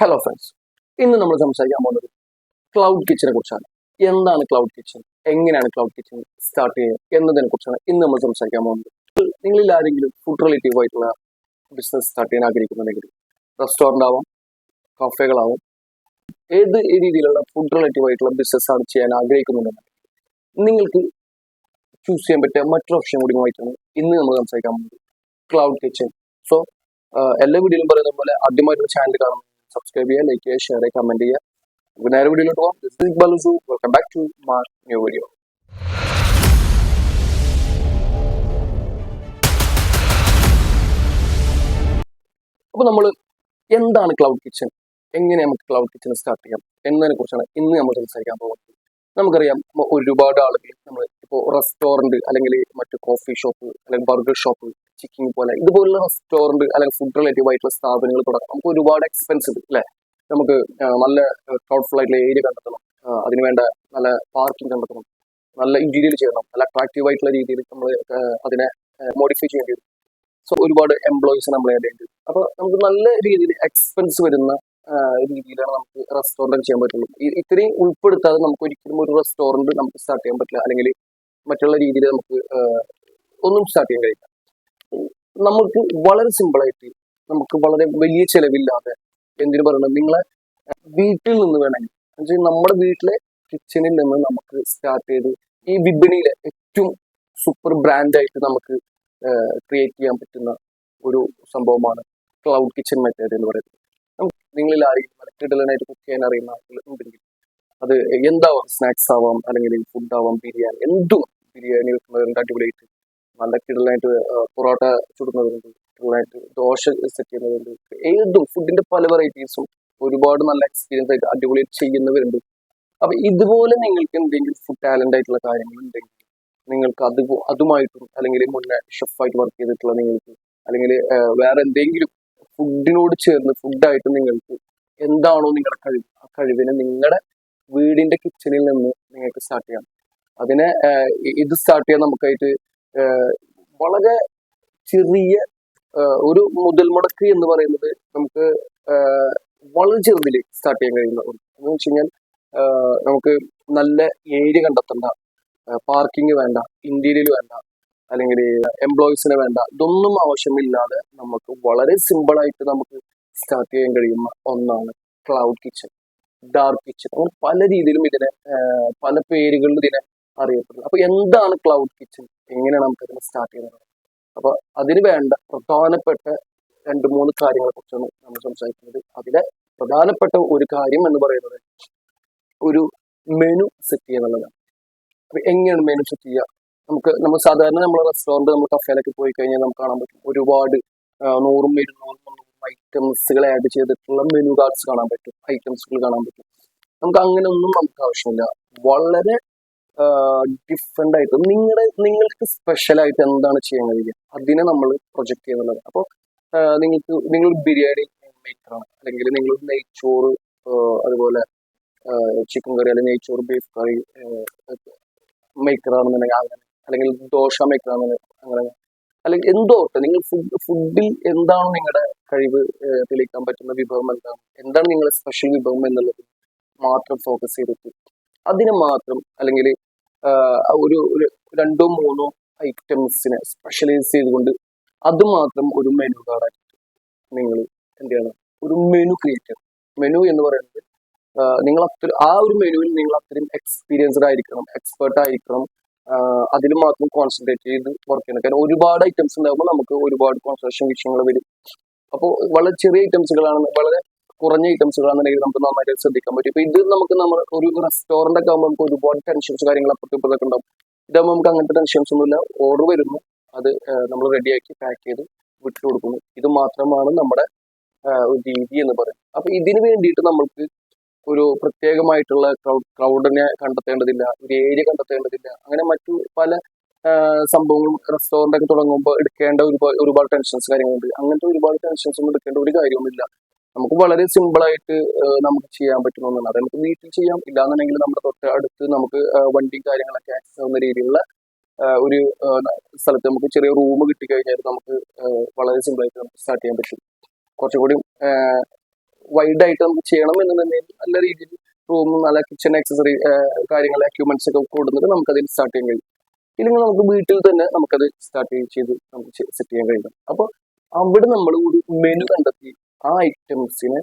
Hello friends ഇന്ന് നമ്മൾ സംസാരിക്കാൻ പോകുന്നത് ക്ലൗഡ് കിച്ചനെ കുറിച്ചാണ്. എന്താണ് ക്ലൗഡ് കിച്ചൺ എങ്ങനെയാണ് ക്ലൗഡ് കിച്ചൺ സ്റ്റാർട്ട് ചെയ്യുക എന്നതിനെ കുറിച്ചാണ് ഇന്ന് നമ്മൾ സംസാരിക്കാൻ പോകുന്നത്. നിങ്ങളിൽ ആരെങ്കിലും ഫുഡ് റിലേറ്റീവ് ആയിട്ടുള്ള ബിസിനസ് സ്റ്റാർട്ട് ചെയ്യാൻ ആഗ്രഹിക്കുന്നുണ്ടെങ്കിൽ റെസ്റ്റോറന്റ് ആവാം കഫേകളാവും ഏത് രീതിയിലുള്ള ഫുഡ് റിലേറ്റീവ് ആയിട്ടുള്ള ബിസിനസ് ആണ് ചെയ്യാൻ ആഗ്രഹിക്കുന്നുണ്ടെങ്കിൽ നിങ്ങൾക്ക് ചൂസ് ചെയ്യാൻ പറ്റിയ മറ്റൊരു ഓപ്ഷൻ കൂടി ആയിട്ടാണ് ഇന്ന് നമ്മൾ സംസാരിക്കാൻ പോകുന്നത് ക്ലൗഡ് കിച്ചൺ സോ എല്ലാ വീഡിയോയിലും പറയുന്ന പോലെ ആദ്യമായിട്ടുള്ള ചാനൽ കാണും സബ്സ്ക്രൈബ് ചെയ്യുക ലൈക്ക് ചെയ്യുക ഷെയർ ചെയ്യുക കമന്റ് ചെയ്യുക നേരെ വീഡിയോയിലോട്ട് പോകാം welcome back to Mar new video അപ്പോൾ നമ്മൾ എന്താണ് ക്ലൗഡ് കിച്ചൺ എങ്ങനെ നമുക്ക് ക്ലൗഡ് കിച്ചൺ സ്റ്റാർട്ട് ചെയ്യാം? എന്നതിനെ കുറിച്ചാണ് ഇന്ന് നമ്മൾ സംസാരിക്കാൻ പോകുന്നത്. നമുക്കറിയാം ഒരുപാട് ആളുകൾ നമ്മൾ ഇപ്പോൾ റെസ്റ്റോറന്റ് അല്ലെങ്കിൽ മറ്റു കോഫി ഷോപ്പ് അല്ലെങ്കിൽ ബർഗർ ഷോപ്പ് ചിക്കൻ പോലെ. ഇതുപോലുള്ള റെസ്റ്റോറന്റ് അല്ലെങ്കിൽ ഫുഡ് റിലേറ്റീവ് ആയിട്ടുള്ള സ്ഥാപനങ്ങൾ തുടങ്ങാം. നമുക്ക് ഒരുപാട് എക്സ്പെൻസീവ് അല്ലേ? നമുക്ക് നല്ല ക്രൗഡ്ഫുൾ ആയിട്ടുള്ള ഏരിയ കണ്ടെത്തണം. അതിനുവേണ്ട നല്ല പാർക്കിംഗ് കണ്ടെത്തണം. നല്ല ഇന്റീരിയർ ചെയ്യണം. നല്ല അട്രാക്റ്റീവ് ആയിട്ടുള്ള രീതിയിൽ നമ്മൾ അതിനെ മോഡിഫൈ ചെയ്യേണ്ടി വരും. സോ ഒരുപാട് എംപ്ലോയീസ് നമ്മൾ ചെയ്യേണ്ടി വരും. അപ്പോൾ നമുക്ക് നല്ല രീതിയിൽ എക്സ്പെൻസ് വരുന്ന രീതിയിലാണ് നമുക്ക് റെസ്റ്റോറന്റ് ചെയ്യാൻ പറ്റുള്ളൂ. ഇത്രയും ഉൾപ്പെടുത്താതെ നമുക്ക് ഒരിക്കലും ഒരു റെസ്റ്റോറന്റ് നമുക്ക് സ്റ്റാർട്ട് ചെയ്യാൻ പറ്റില്ല. അല്ലെങ്കിൽ മറ്റുള്ള രീതിയിൽ നമുക്ക് ഒന്നും സ്റ്റാർട്ട് ചെയ്യാൻ കഴിയില്ല. നമുക്ക് വളരെ സിമ്പിളായിട്ട് നമുക്ക് വളരെ വലിയ ചിലവില്ലാതെ എന്തിനു പറയുന്നത് നിങ്ങളെ വീട്ടിൽ നിന്ന് വേണമെങ്കിൽ എന്നുവെച്ചാൽ നമ്മുടെ വീട്ടിലെ കിച്ചണിൽ നിന്ന് നമുക്ക് സ്റ്റാർട്ട് ചെയ്ത് ഈ വിപണിയിലെ ഏറ്റവും സൂപ്പർ ബ്രാൻഡായിട്ട് നമുക്ക് ക്രിയേറ്റ് ചെയ്യാൻ പറ്റുന്ന ഒരു സംഭവമാണ് ക്ലൗഡ് കിച്ചൺ മെത്തേഡ് എന്ന് പറയുന്നത്. നിങ്ങളിൽ ആരെങ്കിലും നല്ല കിടലനായിട്ട് കുക്ക് ചെയ്യാൻ അറിയുന്ന ആളുകൾ ഉണ്ടെങ്കിൽ അത് എന്താവാം? സ്നാക്സ് ആവാം അല്ലെങ്കിൽ ഫുഡ് ആവാം ബിരിയാണി എന്തും ബിരിയാണി വെക്കുന്നവരുണ്ട് അടിപൊളിയായിട്ട് നല്ല കിടലായിട്ട് പൊറോട്ട ചുടുന്നവരുണ്ട് കിടലായിട്ട് ദോശ സെറ്റ് ചെയ്യുന്നവരുണ്ട് ഏതും ഫുഡിന്റെ പല വെറൈറ്റീസും ഒരുപാട് നല്ല എക്സ്പീരിയൻസ് ആയിട്ട് അടിപൊളിയായിട്ട് ചെയ്യുന്നവരുണ്ട്. അപ്പൊ ഇതുപോലെ നിങ്ങൾക്ക് എന്തെങ്കിലും ഫുഡ് ടാലന്റ് ആയിട്ടുള്ള കാര്യങ്ങൾ ഉണ്ടെങ്കിൽ നിങ്ങൾക്ക് അത് അതുമായിട്ടും അല്ലെങ്കിൽ മുന്നേ ഷെഫായിട്ട് വർക്ക് ചെയ്തിട്ടുള്ള നിങ്ങൾക്ക് അല്ലെങ്കിൽ വേറെ എന്തെങ്കിലും ഫുഡിനോട് ചേർന്ന് ഫുഡായിട്ട് നിങ്ങൾക്ക് എന്താണോ നിങ്ങളുടെ കഴിവ് ആ കഴിവിനെ നിങ്ങളുടെ വീടിന്റെ കിച്ചണിൽ നിന്ന് നിങ്ങൾക്ക് സ്റ്റാർട്ട് ചെയ്യാം. അതിനെ ഇത് സ്റ്റാർട്ട് ചെയ്യാൻ നമുക്കായിട്ട് വളരെ ചെറിയ ഒരു മുതൽ മുടക്ക് എന്ന് പറയുന്നത് നമുക്ക് വളരെ ചെറുതിൽ സ്റ്റാർട്ട് ചെയ്യാൻ കഴിയുന്ന ഒന്ന് എന്ന് വെച്ച് കഴിഞ്ഞാൽ നമുക്ക് നല്ല ഏരിയ കണ്ടെത്തണ്ട പാർക്കിംഗ് വേണ്ട ഇന്റീരിയൽ വേണ്ട അല്ലെങ്കിൽ എംപ്ലോയീസിനെ വേണ്ട ഇതൊന്നും ആവശ്യമില്ലാതെ നമുക്ക് വളരെ സിമ്പിളായിട്ട് നമുക്ക് സ്റ്റാർട്ട് ചെയ്യാൻ കഴിയുന്ന ഒന്നാണ് ക്ലൗഡ് കിച്ചൺ ഡാർക്ക് കിച്ചൺ അങ്ങനെ പല രീതിയിലും ഇതിനെ പല പേരുകളിലും ഇതിനെ അറിയപ്പെടുന്നത്. അപ്പൊ എന്താണ് ക്ലൗഡ് കിച്ചൺ എങ്ങനെയാണ് നമുക്ക് ഇതിനെ സ്റ്റാർട്ട് ചെയ്യുന്നത്? അപ്പൊ അതിന് വേണ്ട പ്രധാനപ്പെട്ട രണ്ട് മൂന്ന് കാര്യങ്ങളെ കുറിച്ചാണ് നമ്മൾ സംസാരിക്കുന്നത്. അതിലെ പ്രധാനപ്പെട്ട ഒരു കാര്യം എന്ന് പറയുന്നത് ഒരു മെനു സെറ്റ് ചെയ്യുക എന്നുള്ളതാണ്. അപ്പൊ എങ്ങനെയാണ് മെനു സെറ്റ് ചെയ്യുക? നമുക്ക് നമ്മൾ സാധാരണ നമ്മൾ റെസ്റ്റോറന്റ് നമ്മൾ കഫേലൊക്കെ പോയി കഴിഞ്ഞാൽ നമുക്ക് കാണാൻ പറ്റും. ഒരുപാട് നൂറും ഇരുന്നൂറും മുന്നൂറും ഐറ്റംസുകൾ ആഡ് ചെയ്തിട്ടുള്ള മെനു കാർഡ്സ് കാണാൻ പറ്റും. ഐറ്റംസുകൾ കാണാൻ പറ്റും. നമുക്ക് അങ്ങനെ ഒന്നും നമുക്ക് ആവശ്യമില്ല. വളരെ ഡിഫറെന്റ് ആയിട്ട്. നിങ്ങളുടെ നിങ്ങൾക്ക് സ്പെഷ്യൽ ആയിട്ട് എന്താണ് ചെയ്യാൻ കഴിയുക? അതിനെ നമ്മൾ പ്രൊജക്ട് ചെയ്യുന്നത് അപ്പോൾ നിങ്ങൾക്ക് നിങ്ങൾ ബിരിയാണി മേക്കറാണ് അല്ലെങ്കിൽ നിങ്ങൾ നെയ്ച്ചോറ് അതുപോലെ ചിക്കൻ കറി അല്ലെങ്കിൽ നെയ്ച്ചോറ് ബീഫ് കറി മേക്കറാണെന്നുണ്ടെങ്കിൽ അങ്ങനെ. അല്ലെങ്കിൽ ദോശ മേക്കറാണെന്നുണ്ടെങ്കിൽ അങ്ങനെ. അല്ലെങ്കിൽ എന്തോ നിങ്ങൾ ഫുഡ് ഫുഡിൽ എന്താണ് നിങ്ങളുടെ കഴിവ് തെളിയിക്കാൻ പറ്റുന്ന വിഭവം എന്താണ്? എന്താണ് നിങ്ങളുടെ സ്പെഷ്യൽ വിഭവം എന്നുള്ളത് മാത്രം ഫോക്കസ് ചെയ്തിട്ട്. അതിന് മാത്രം അല്ലെങ്കിൽ ഒരു രണ്ടോ മൂന്നോ ഐറ്റംസിനെ സ്പെഷ്യലൈസ് ചെയ്തുകൊണ്ട് അത് മാത്രം ഒരു മെനു കാർഡായിട്ട് നിങ്ങൾ എന്ത് ചെയ്യണം? ഒരു മെനു ക്രിയേറ്റ് ചെയ്യണം. മെനു എന്ന് പറയുന്നത് നിങ്ങൾ അത്ര ആ ഒരു മെനുവിൽ നിങ്ങൾ അത്രയും എക്സ്പീരിയൻസ്ഡ് ആയിരിക്കണം എക്സ്പേർട്ട് ആയിരിക്കണം. അതിൽ മാത്രം കോൺസെൻട്രേറ്റ് ചെയ്ത് വർക്ക് ചെയ്യണം. കാരണം ഒരുപാട് ഐറ്റംസ് ഉണ്ടാകുമ്പോൾ നമുക്ക് ഒരുപാട് കോൺസെൻട്രേഷൻ വിഷയങ്ങൾ വരും. അപ്പോൾ വളരെ ചെറിയ ഐറ്റംസുകളാണ് വളരെ കുറഞ്ഞ ഐറ്റംസുകളാണെന്നുണ്ടെങ്കിൽ നമുക്ക് നന്നായിട്ട് ശ്രദ്ധിക്കാൻ പറ്റും. ഇപ്പൊ ഇത് നമുക്ക് നമ്മൾ ഒരു റെസ്റ്റോറന്റ് ഒക്കെ ആകുമ്പോൾ നമുക്ക് ഒരുപാട് ടെൻഷൻസ് കാര്യങ്ങൾ അപ്പുറത്തും ഇപ്പുറത്തൊക്കെ ഉണ്ടാവും. ഇതാകുമ്പോൾ നമുക്ക് അങ്ങനത്തെ ടെൻഷൻസ് ഒന്നുമില്ല. ഓർഡർ വരുന്നു. അത് നമ്മൾ റെഡിയാക്കി പാക്ക് ചെയ്ത് വിട്ടു കൊടുക്കുന്നു. ഇത് മാത്രമാണ് നമ്മുടെ രീതി എന്ന് പറയുന്നത് അപ്പൊ ഇതിന് വേണ്ടിയിട്ട് നമ്മൾക്ക് ഒരു പ്രത്യേകമായിട്ടുള്ള ക്രൗഡ് ക്രൗഡിനെ കണ്ടെത്തേണ്ടതില്ല ഒരു ഏരിയ കണ്ടെത്തേണ്ടതില്ല. അങ്ങനെ മറ്റു പല സംഭവങ്ങളും റെസ്റ്റോറന്റ് ഒക്കെ തുടങ്ങുമ്പോൾ എടുക്കേണ്ട ഒരുപാട് ഒരുപാട് ടെൻഷൻസ് കാര്യങ്ങളുണ്ട്. അങ്ങനത്തെ ഒരുപാട് ടെൻഷൻസ് ഒന്നും എടുക്കേണ്ട ഒരു കാര്യവുമില്ല. നമുക്ക് വളരെ സിമ്പിൾ ആയിട്ട് നമുക്ക് ചെയ്യാൻ പറ്റുന്ന ഒന്നാണ് അത് നമുക്ക് വീട്ടിൽ ചെയ്യാം ഇല്ലാന്നുണ്ടെങ്കിൽ നമ്മുടെ തൊട്ട് അടുത്ത് നമുക്ക് വണ്ടി വണ്ടിയും കാര്യങ്ങളൊക്കെ ആക്സസ് ആവുന്ന രീതിയിലുള്ള ഒരു സ്ഥലത്ത് നമുക്ക് ചെറിയ റൂം കിട്ടിക്കഴിഞ്ഞാൽ നമുക്ക് വളരെ സിമ്പിൾ ആയിട്ട് നമുക്ക് സ്റ്റാർട്ട് ചെയ്യാൻ പറ്റും. കുറച്ചുകൂടി വൈഡ് ആയിട്ട് നമുക്ക് ചെയ്യണം എന്നുണ്ടെങ്കിൽ നല്ല രീതിയിൽ റൂം നല്ല കിച്ചൺ ആക്സസറി കാര്യങ്ങൾ എക്യുപ്മെന്റ്സ് ഒക്കെ കൊടുത്തിട്ട് നമുക്ക് അതിൽ സ്റ്റാർട്ട് ചെയ്യാൻ കഴിയും. ഇല്ലെങ്കിൽ നമുക്ക് വീട്ടിൽ തന്നെ നമുക്കത് സ്റ്റാർട്ട് ചെയ്ത് നമുക്ക് സെറ്റ് ചെയ്യാൻ കഴിയും. അപ്പോൾ അവിടെ നമ്മൾ ഒരു മെനു കണ്ടെത്തി ആ ഐറ്റംസിനെ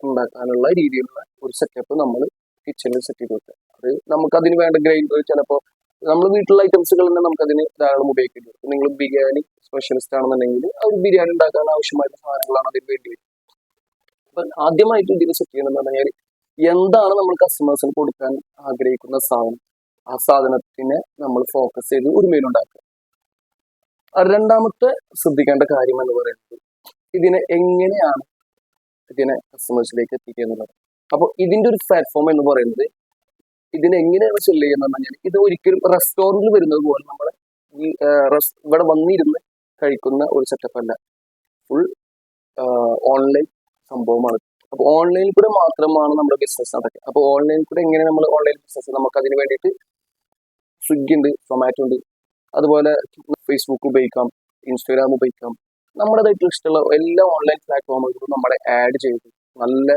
ഉണ്ടാക്കാനുള്ള രീതിയിലുള്ള ഒരു സെറ്റപ്പ് നമ്മൾ കിച്ചണിൽ സെറ്റ് ചെയ്ത് വെക്കുക. അത് നമുക്ക് അതിന് വേണ്ട ഗ്രൈൻഡർ ചിലപ്പോൾ നമ്മൾ വീട്ടിലുള്ള ഐറ്റംസുകൾ തന്നെ നമുക്ക് അതിന് ധാരാളം ഉപയോഗിക്കേണ്ടി വരും. നിങ്ങൾ ബിരിയാണി സ്പെഷ്യലിസ്റ്റ് ആണെന്നുണ്ടെങ്കിൽ ആ ബിരിയാണി ഉണ്ടാക്കാൻ ആവശ്യമായിട്ടുള്ള സാധനങ്ങളാണ് അതിന് വേണ്ടി വരും അപ്പൊ ആദ്യമായിട്ട് ഇതിന് സെറ്റ് ചെയ്യണമെന്ന് പറഞ്ഞാൽ എന്താണ് നമ്മൾ കസ്റ്റമേഴ്സിന് കൊടുക്കാൻ ആഗ്രഹിക്കുന്ന സാധനം? ആ സാധനത്തിനെ നമ്മൾ ഫോക്കസ് ചെയ്ത് ഒരു ഉണ്ടാക്കുക. രണ്ടാമത്തെ ശ്രദ്ധിക്കേണ്ട കാര്യം എന്ന് പറയുന്നത് ഇതിനെ എങ്ങനെയാണ് ഇതിനെ കസ്റ്റമേഴ്സിലേക്ക് എത്തിക്കുക എന്നുള്ളത് അപ്പോൾ ഇതിന്റെ ഒരു പ്ലാറ്റ്ഫോം എന്ന് പറയുന്നത് ഇതിനെ എങ്ങനെയാണ് സെൽ ചെയ്യുന്നത് പറഞ്ഞാൽ ഇത് ഒരിക്കലും റെസ്റ്റോറന്റിൽ വരുന്നത് പോലെ നമ്മൾ ഈ ഇവിടെ വന്നിരുന്ന് കഴിക്കുന്ന ഒരു സെറ്റപ്പ് അല്ല. ഫുൾ ഓൺലൈൻ സംഭവമാണ്. അപ്പോൾ ഓൺലൈനിൽ കൂടെ മാത്രമാണ് നമ്മുടെ ബിസിനസ് നടക്കുക. അപ്പോൾ ഓൺലൈനിൽ കൂടെ എങ്ങനെ നമ്മൾ ഓൺലൈൻ ബിസിനസ് നമുക്ക് അതിന് വേണ്ടിയിട്ട് സ്വിഗ്ഗി ഉണ്ട് സൊമാറ്റോ ഉണ്ട്. അതുപോലെ ഫേസ്ബുക്ക് ഉപയോഗിക്കാം ഇൻസ്റ്റാഗ്രാം ഉപയോഗിക്കാം. നമ്മുടേതായിട്ട് ഇഷ്ടമുള്ള എല്ലാ ഓൺലൈൻ പ്ലാറ്റ്ഫോമുകളും നമ്മളെ ആഡ് ചെയ്ത് നല്ല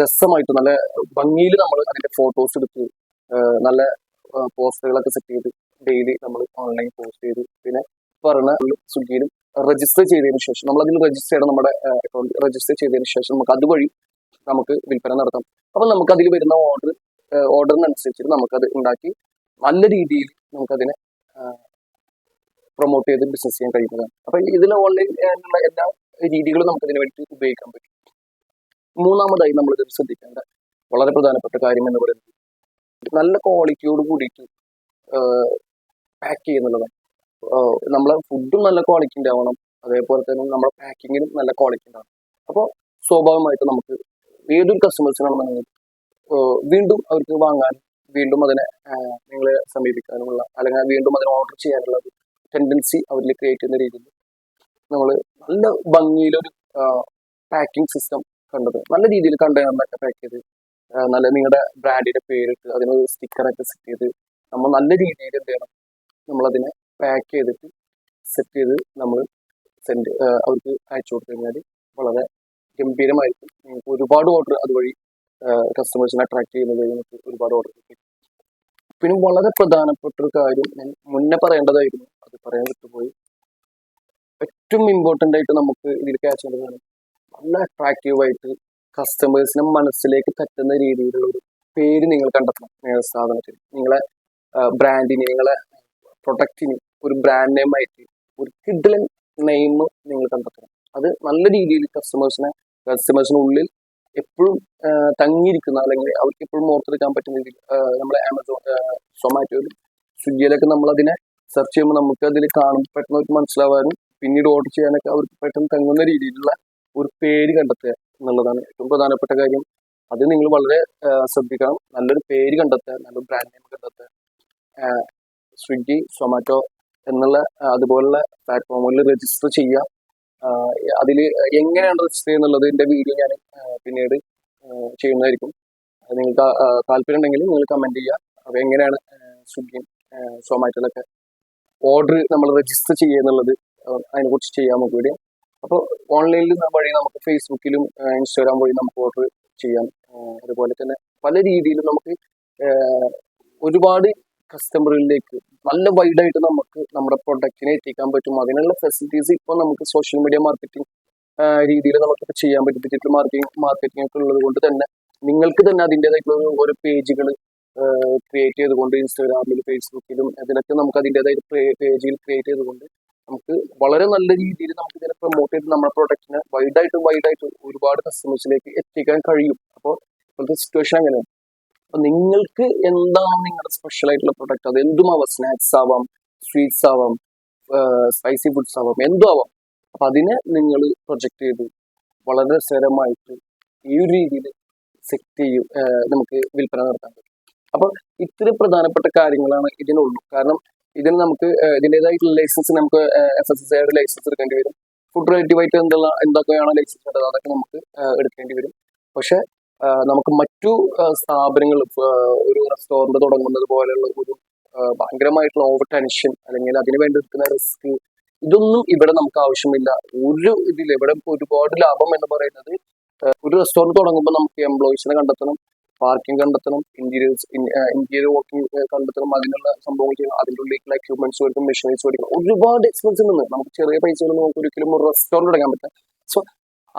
രസമായിട്ട് നല്ല ഭംഗിയിൽ നമ്മൾ അതിന്റെ ഫോട്ടോസ് എടുത്ത് നല്ല പോസ്റ്ററുകളൊക്കെ സെറ്റ് ചെയ്ത് ഡെയിലി നമ്മൾ ഓൺലൈൻ പോസ്റ്റ് ചെയ്ത് പിന്നെ പറഞ്ഞ സ്വിഗ്ഗിയിലും രജിസ്റ്റർ ചെയ്തതിന് ശേഷം നമ്മൾ അതിൽ രജിസ്റ്റർ ചെയ്യണം നമ്മുടെ അക്കൗണ്ട് രജിസ്റ്റർ ചെയ്തതിന് ശേഷം നമുക്ക് അതുവഴി നമുക്ക് വിൽപ്പന നടത്താം. അപ്പം നമുക്ക് അതിൽ വരുന്ന ഓർഡർ ഓർഡറിനനുസരിച്ചിട്ട് നമുക്കത് ഉണ്ടാക്കി നല്ല രീതിയിൽ നമുക്കതിനെ പ്രൊമോട്ട് ചെയ്ത് ബിസിനസ് ചെയ്യാൻ കഴിയുന്നതാണ്. അപ്പൊ ഇതിൽ ഓൺലൈൻ ഉള്ള എല്ലാ രീതികളും നമുക്ക് ഇതിനു വേണ്ടി ഉപയോഗിക്കാൻ പറ്റും. മൂന്നാമതായി നമ്മൾ ഇതിൽ ശ്രദ്ധിക്കേണ്ട വളരെ പ്രധാനപ്പെട്ട കാര്യം എന്ന് പറയുന്നത് നല്ല ക്വാളിറ്റിയോട് കൂടിയിട്ട് പാക്ക് ചെയ്യുന്നുള്ളതാണ് നമ്മളെ ഫുഡും നല്ല ക്വാളിറ്റി ഉണ്ടാവണം. അതേപോലെ തന്നെ നമ്മുടെ പാക്കിങ്ങിനും നല്ല ക്വാളിറ്റി ഉണ്ടാവണം. അപ്പോൾ സ്വാഭാവികമായിട്ട് നമുക്ക് ഏതൊരു കസ്റ്റമേഴ്സിനാണെന്നുണ്ടെങ്കിൽ വീണ്ടും അവർക്ക് വാങ്ങാൻ വീണ്ടും അതിനെ നിങ്ങളെ സമീപിക്കാനുമുള്ള അല്ലെങ്കിൽ വീണ്ടും അതിനെ ഓർഡർ ചെയ്യാനുള്ള ടെൻഡൻസി അവരിൽ ക്രിയേറ്റ് ചെയ്യുന്ന രീതിയിൽ നമ്മൾ നല്ല ഭംഗിയിലൊരു പാക്കിംഗ് സിസ്റ്റം കണ്ടത്. നല്ല രീതിയിൽ കണ്ടെയ്നറിലൊക്കെ പാക്ക് ചെയ്ത് നല്ല നിങ്ങളുടെ ബ്രാൻഡിന്റെ പേരിട്ട് അതിനൊരു സ്റ്റിക്കറൊക്കെ സെറ്റ് ചെയ്ത് നമ്മൾ നല്ല രീതിയിൽ എന്ത് ചെയ്യണം? നമ്മളതിനെ പാക്ക് ചെയ്തിട്ട് സെറ്റ് ചെയ്ത് നമ്മൾ സെൻഡ് അവർക്ക് അയച്ചു കൊടുത്തു കഴിഞ്ഞാൽ വളരെ ഗംഭീരമായിരിക്കും. ഒരുപാട് ഓർഡർ അതുവഴി കസ്റ്റമേഴ്സിനെ അട്രാക്ട് ചെയ്യുന്നത് നമുക്ക് ഒരുപാട് ഓർഡർ കിട്ടും. പിന്നെ വളരെ പ്രധാനപ്പെട്ട ഒരു കാര്യം ഞാൻ മുന്നേ പറയേണ്ടതായിരുന്നു. അത് പറയാൻ വിട്ടുപോയി. ഏറ്റവും ഇമ്പോർട്ടന്റ് ആയിട്ട് നമുക്ക് ഇതിൽ ക്യാച്ച് ചെയ്യേണ്ടതാണ് നല്ല അട്രാക്റ്റീവ് ആയിട്ട് കസ്റ്റമേഴ്സിനെ മനസ്സിലേക്ക് തട്ടുന്ന രീതിയിലുള്ള ഒരു പേര് നിങ്ങൾ കണ്ടെത്തണം. നിങ്ങളുടെ സ്ഥാപനത്തിന് നിങ്ങളെ ബ്രാൻഡിന് നിങ്ങളെ പ്രൊഡക്റ്റിന് ഒരു ബ്രാൻഡ് നെയിം ആയിട്ട് ഒരു കിഡ്ലൻ നെയിം നിങ്ങൾ കണ്ടെത്തണം. അത് നല്ല രീതിയിൽ കസ്റ്റമേഴ്സിനെ കസ്റ്റമേഴ്സിനുള്ളിൽ എപ്പോഴും തങ്ങിയിരിക്കുന്ന അല്ലെങ്കിൽ അവർക്ക് എപ്പോഴും ഓർത്തെടുക്കാൻ പറ്റുന്ന രീതിയിൽ നമ്മളെ ആമസോൺ സൊമാറ്റോയിലും സ്വിഗ്ഗിയിലൊക്കെ നമ്മൾ അതിനെ സെർച്ച് ചെയ്യുമ്പോൾ നമുക്ക് അതിൽ കാണുമ്പോൾ പെട്ടെന്ന് അവർക്ക് മനസ്സിലാവാനും പിന്നീട് ഓർഡർ ചെയ്യാനൊക്കെ അവർക്ക് പെട്ടെന്ന് തങ്ങുന്ന രീതിയിലുള്ള ഒരു പേര് കണ്ടെത്തുക എന്നുള്ളതാണ് ഏറ്റവും പ്രധാനപ്പെട്ട കാര്യം. അത് നിങ്ങൾ വളരെ ശ്രദ്ധിക്കണം. നല്ലൊരു പേര് കണ്ടെത്തുക നല്ലൊരു ബ്രാൻഡ് നെയിം കണ്ടെത്തുക. സ്വിഗ്ഗി സൊമാറ്റോ എന്നുള്ള അതുപോലുള്ള പ്ലാറ്റ്ഫോമുകളിൽ രജിസ്റ്റർ ചെയ്യുക. അതിൽ എങ്ങനെയാണ് രജിസ്റ്റർ ചെയ്യുന്നുള്ളതിന്റെ വീഡിയോ ഞാൻ പിന്നീട് ചെയ്യുന്നതായിരിക്കും. നിങ്ങൾക്ക് താല്പര്യം ഉണ്ടെങ്കിൽ നിങ്ങൾ കമന്റ് ചെയ്യുക. അപ്പോൾ എങ്ങനെയാണ് സ്വിഗ്ഗി സൊമാറ്റോയിലൊക്കെ ഓർഡർ നമ്മൾ രജിസ്റ്റർ ചെയ്യുക എന്നുള്ളത് അതിനെക്കുറിച്ച് ചെയ്യാം നമുക്ക് വീഡിയോ അപ്പോൾ ഓൺലൈനിൽ വഴി നമുക്ക് ഫേസ്ബുക്കിലും ഇൻസ്റ്റാഗ്രാം വഴി നമുക്ക് ഓർഡർ ചെയ്യാം. അതുപോലെ തന്നെ പല രീതിയിലും നമുക്ക് ഒരുപാട് കസ്റ്റമറുകളിലേക്ക് നല്ല വൈഡായിട്ട് നമുക്ക് നമ്മുടെ പ്രൊഡക്റ്റിനെ എത്തിക്കാൻ പറ്റും. അതിനുള്ള ഫെസിലിറ്റീസ് ഇപ്പോൾ നമുക്ക് സോഷ്യൽ മീഡിയ മാർക്കറ്റിംഗ് രീതിയിൽ നമുക്കിപ്പോൾ ചെയ്യാൻ പറ്റും. ഡിജിറ്റൽ മാർക്കറ്റിംഗ് മാർക്കറ്റിംഗ് ഒക്കെ ഉള്ളത് കൊണ്ട് തന്നെ നിങ്ങൾക്ക് തന്നെ അതിന്റെതായിട്ടുള്ള ഒരു- പേജുകൾ ക്രിയേറ്റ് ചെയ്തുകൊണ്ട് ഇൻസ്റ്റാഗ്രാമിലും ഫേസ്ബുക്കിലും അതിനൊക്കെ നമുക്ക് അതിന്റെതായിട്ട് പേജിൽ ക്രിയേറ്റ് ചെയ്തുകൊണ്ട് നമുക്ക് വളരെ നല്ല രീതിയിൽ നമുക്ക് ഇതിനെ പ്രൊമോട്ട് ചെയ്ത് നമ്മുടെ പ്രൊഡക്റ്റിനെ വൈഡായിട്ട് വൈഡായിട്ട് ഒരുപാട് കസ്റ്റമേഴ്സിലേക്ക് എത്തിക്കാൻ കഴിയും. അപ്പോൾ ഇപ്പോഴത്തെ സിറ്റുവേഷൻ അങ്ങനെയാണ്. അപ്പൊ നിങ്ങൾക്ക് എന്താണ് നിങ്ങളുടെ സ്പെഷ്യൽ ആയിട്ടുള്ള പ്രൊഡക്റ്റ് അത് എന്തുമാവാം? സ്നാക്സ് ആവാം സ്വീറ്റ്സ് ആവാം സ്പൈസി ഫുഡ്സ് ആവാം എന്തും ആവാം. അപ്പൊ അതിനെ നിങ്ങൾ പ്രൊജക്ട് ചെയ്ത് വളരെ സ്ഥിരമായിട്ട് ഈ ഒരു രീതിയിൽ സെറ്റ് ചെയ്യും നമുക്ക് വിൽപ്പന നടത്താൻ പറ്റും. അപ്പോൾ ഇത്രയും പ്രധാനപ്പെട്ട കാര്യങ്ങളാണ് ഇതിനുള്ളൂ. കാരണം ഇതിന് നമുക്ക് ഇതിന്റെതായിട്ടുള്ള ലൈസൻസ് നമുക്ക് എസ് എസ് ഐയുടെ ലൈസൻസ് എടുക്കേണ്ടി വരും. ഫുഡ് റിലേറ്റീവ് ആയിട്ട് എന്തെല്ലാം എന്തൊക്കെയാണ് ലൈസൻസ് വേണ്ടത് അതൊക്കെ നമുക്ക് എടുക്കേണ്ടി വരും. പക്ഷെ നമുക്ക് മറ്റു സ്ഥാപനങ്ങൾ ഒരു റെസ്റ്റോറന്റ് തുടങ്ങുന്നത് പോലെയുള്ള ഒരു ഭയങ്കരമായിട്ടുള്ള ഓവർ ടെൻഷൻ അല്ലെങ്കിൽ അതിന് വേണ്ടി എടുക്കുന്ന റിസ്ക് ഇതൊന്നും ഇവിടെ നമുക്ക് ആവശ്യമില്ല. ഒരു ഇതിൽ ഇവിടെ ഒരുപാട് ലാഭം എന്ന് പറയുന്നത് ഒരു റെസ്റ്റോറന്റ് തുടങ്ങുമ്പോൾ നമുക്ക് എംപ്ലോയീസിനെ കണ്ടെത്തണം പാർക്കിംഗ് കണ്ടെത്തണം ഇന്റീരിയേഴ്സ് ഇന്റീരിയർ വർക്കിംഗ് കണ്ടെത്തണം അതിനുള്ള സംഭവങ്ങൾ ചെയ്യണം അതിന്റെ ഉള്ളിലേക്കുള്ള എക്യുപ്മെന്റ്സ് മേടിക്കണം മെഷീനറീസ് മേടിക്കണം ഒരുപാട് എക്സ്പെൻസ് ഉണ്ട് നമുക്ക് ചെറിയ പൈസ നമുക്ക് ഒരിക്കലും ഒരു റെസ്റ്റോറന്റ് തുടങ്ങാൻ പറ്റില്ല. സോ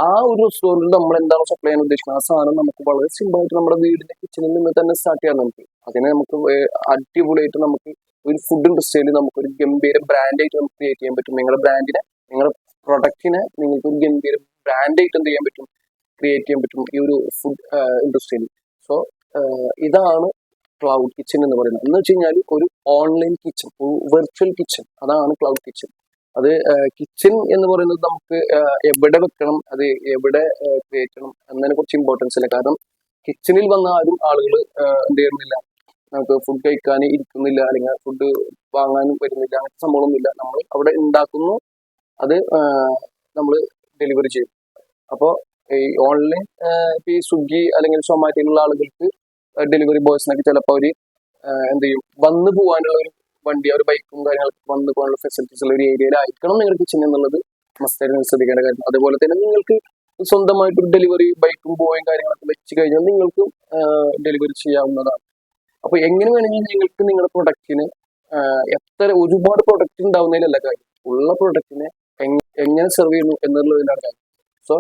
ആ ഒരു റെസ്റ്റോറന്റിൽ നമ്മൾ എന്താണ് സപ്ലൈ ചെയ്യാൻ ഉദ്ദേശിക്കുന്നത്? ആ സാധനം നമുക്ക് വളരെ സിമ്പിൾ ആയിട്ട് നമ്മുടെ വീടിന്റെ കിച്ചണിൽ നിന്ന് തന്നെ സ്റ്റാർട്ട് ചെയ്യാൻ നമുക്ക്. അതിനെ നമുക്ക് അടിപൊളിയായിട്ട് നമുക്ക് ഒരു ഫുഡ് ഇൻഡസ്ട്രിയിൽ നമുക്ക് ഒരു ഗംഭീര ബ്രാൻഡായിട്ട് നമുക്ക് ക്രിയേറ്റ് ചെയ്യാൻ പറ്റും. നിങ്ങളുടെ ബ്രാൻഡിനെ നിങ്ങളുടെ പ്രൊഡക്റ്റിനെ നിങ്ങൾക്ക് ഒരു ഗംഭീര ബ്രാൻഡായിട്ട് എന്ത് ചെയ്യാൻ പറ്റും? ക്രിയേറ്റ് ചെയ്യാൻ പറ്റും ഈ ഒരു ഫുഡ് ഇൻഡസ്ട്രിയിൽ സോ ഇതാണ് ക്ലൗഡ് കിച്ചൺ എന്ന് പറയുന്നത്. എന്ന് വെച്ച് കഴിഞ്ഞാൽ ഒരു ഓൺലൈൻ കിച്ചൺ ഒരു വെർച്വൽ കിച്ചൺ അതാണ് ക്ലൗഡ് കിച്ചൺ അത് കിച്ചൺ എന്ന് പറയുന്നത് നമുക്ക് എവിടെ വെക്കണം അത് എവിടെ ക്രിയേറ്റ് എന്നതിനെ കുറിച്ച് ഇമ്പോർട്ടൻസ് ഇല്ല. കാരണം കിച്ചണിൽ വന്ന ആരും ആളുകൾ എന്ത് ചെയ്യുന്നില്ല. നമുക്ക് ഫുഡ് കഴിക്കാൻ ഇരിക്കുന്നില്ല അല്ലെങ്കിൽ ഫുഡ് വാങ്ങാനും വരുന്നില്ല അങ്ങനത്തെ സംഭവമൊന്നുമില്ല നമ്മൾ അവിടെ ഉണ്ടാക്കുന്നു അത് നമ്മൾ ഡെലിവറി ചെയ്യും. അപ്പോൾ ഈ ഓൺലൈൻ ഇപ്പൊ ഈ സ്വിഗ്ഗി അല്ലെങ്കിൽ സൊമാറ്റോയിലുള്ള ആളുകൾക്ക് ഡെലിവറി ബോയ്സിനൊക്കെ ചിലപ്പോൾ അവർ എന്ത് ചെയ്യും? വന്നു പോകാനുള്ള ഒരു വണ്ടി ഒരു ബൈക്കും കാര്യങ്ങളൊക്കെ വന്ന് പോകാനുള്ള ഫെസിലിറ്റീസ് ഉള്ള ഒരു ഏരിയയിലായിരിക്കണം നിങ്ങൾ കിച്ചൺ എന്നുള്ളത്. മസ്റ്റായിട്ട് നിങ്ങൾ ശ്രദ്ധിക്കേണ്ട കാര്യം. അതുപോലെ തന്നെ നിങ്ങൾക്ക് സ്വന്തമായിട്ട് ഒരു ഡെലിവറി ബൈക്കും പോയും കാര്യങ്ങളൊക്കെ വെച്ച് കഴിഞ്ഞാൽ നിങ്ങൾക്ക് ഡെലിവറി ചെയ്യാവുന്നതാണ്. അപ്പൊ എങ്ങനെ വേണമെങ്കിലും നിങ്ങൾക്ക് നിങ്ങളുടെ പ്രൊഡക്റ്റിന് എത്ര ഒരുപാട് പ്രൊഡക്റ്റ് ഉണ്ടാവുന്നതിലല്ല കാര്യം. ഉള്ള പ്രൊഡക്റ്റിനെ എങ്ങനെ സെർവ് ചെയ്യുന്നു എന്നുള്ളതിലാണ് കാര്യം. സോ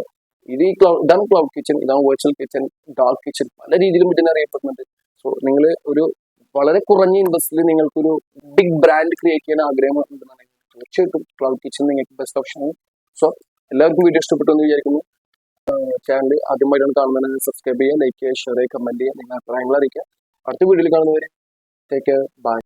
ഇത് ഈ ക്ലൗ ഇതാണ് ക്ലൗഡ് കിച്ചൺ ഇതാണ് വെർച്വൽ കിച്ചൺ ഡാർക്ക് കിച്ചൺ പല രീതിയിലും ഇതിനെ അറിയപ്പെടുന്നുണ്ട്. സോ നിങ്ങൾ ഒരു വളരെ കുറഞ്ഞ ഇൻവെസ്റ്റിൽ നിങ്ങൾക്കൊരു ബിഗ് ബ്രാൻഡ് ക്രിയേറ്റ് ചെയ്യാൻ ആഗ്രഹം ഉണ്ടെന്നുണ്ടെങ്കിൽ തീർച്ചയായിട്ടും ക്ലൗഡ് കിച്ചൺ നിങ്ങൾക്ക് ബെസ്റ്റ് ഓപ്ഷൻ ആണ്. സോ എല്ലാവർക്കും വീഡിയോ ഇഷ്ടപ്പെട്ടു എന്ന് വിചാരിക്കുന്നു. ചാനൽ ആദ്യമായിട്ടാണ് കാണുന്നത് സബ്സ്ക്രൈബ് ചെയ്യുക ലൈക്ക് ചെയ്യുക ഷെയർ ചെയ്യുക കമന്റ് ചെയ്യുക നിങ്ങളുടെ അഭിപ്രായങ്ങൾ അറിയിക്കുക. അടുത്ത വീഡിയോയിൽ കാണുന്നവരെ ടേക്ക് ബൈ